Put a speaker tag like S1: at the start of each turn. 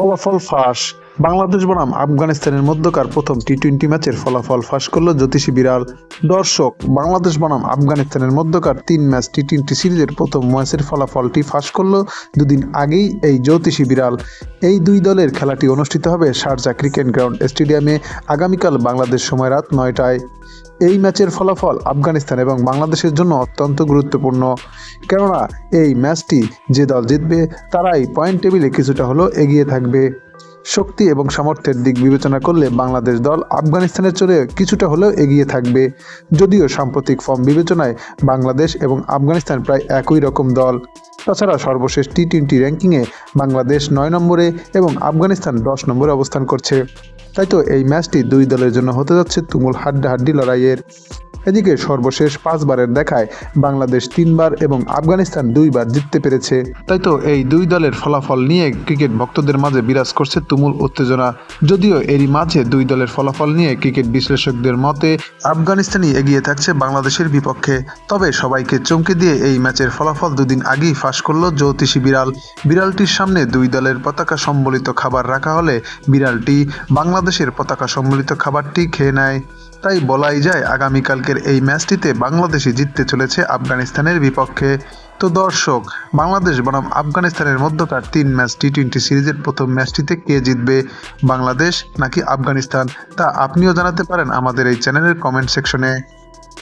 S1: ফলাফল ফাঁস বাংলাদেশ বনাম আফগানিস্তানের মধ্যকার প্রথম টি টোয়েন্টি ম্যাচের ফলাফল ফাঁস করল জ্যোতিষী বিড়াল। দর্শক, বাংলাদেশ বনাম আফগানিস্তানের মধ্যকার তিন ম্যাচ টি টোয়েন্টি সিরিজের প্রথম ম্যাচের ফলাফলটি ফাঁস করল দুদিন আগেই এই জ্যোতিষী বিড়াল। এই দুই দলের খেলাটি অনুষ্ঠিত হবে শারজা ক্রিকেট গ্রাউন্ড স্টেডিয়ামে আগামীকাল বাংলাদেশ সময় রাত নয়টায়। এই ম্যাচের ফলাফল আফগানিস্তান এবং বাংলাদেশের জন্য অত্যন্ত গুরুত্বপূর্ণ। কেননা, এই ম্যাচটি যে দল জিতবে, তারাই পয়েন্ট টেবিলে কিছুটা হলেও এগিয়ে থাকবে। শক্তি এবং সামর্থ্যের দিক বিবেচনা করলে বাংলাদেশ দল আফগানিস্তানের চলে কিছুটা হলেও এগিয়ে থাকবে। যদিও সাম্প্রতিক ফর্ম বিবেচনায় বাংলাদেশ এবং আফগানিস্তান প্রায় একই রকম দল। তাছাড়া সর্বশেষ টি টোয়েন্টি র্যাঙ্কিংয়ে বাংলাদেশ নয় নম্বরে এবং আফগানিস্তান দশ নম্বরে অবস্থান করছে। তাই তো এই ম্যাচটি দুই দলের জন্য হতে যাচ্ছে তুমুল হাড্ডাহাড্ডি লড়াইয়ের। এদিকে সর্বশেষ পাঁচবারের দেখায় বাংলাদেশ তিনবার এবং আফগানিস্তান দুইবার জিততে পেরেছে। তাই তো এই দুই দলের ফলাফল নিয়ে ক্রিকেট ভক্তদের মাঝে বিরাজ করছে তুমুল উত্তেজনা। যদিও এরই মাঝে দুই দলের ফলাফল নিয়ে ক্রিকেট বিশ্লেষকদের মতে, আফগানিস্তানই এগিয়ে থাকছে বাংলাদেশের বিপক্ষে। তবে সবাইকে চমকে দিয়ে এই ম্যাচের ফলাফল দুদিন আগেই ফাঁস করল জ্যোতিষী বিড়াল। বিড়ালটির সামনে দুই দলের পতাকা সম্বলিত খাবার রাখা হলে বিড়ালটি বাংলাদেশের পতাকা সম্বলিত খাবারটি খেয়ে নেয়। তাই বলাই যায় আগামীকালকের এই ম্যাচটিতে বাংলাদেশই জিততে চলেছে আফগানিস্তানের বিপক্ষে। তো দর্শক, বাংলাদেশ বনাম আফগানিস্তানের মধ্যকার তিন ম্যাচ টি টোয়েন্টি সিরিজের প্রথম ম্যাচটিতে কে জিতবে? বাংলাদেশ নাকি আফগানিস্তান? তা আপনিও জানাতে পারেন আমাদের এই চ্যানেলের কমেন্ট সেকশনে।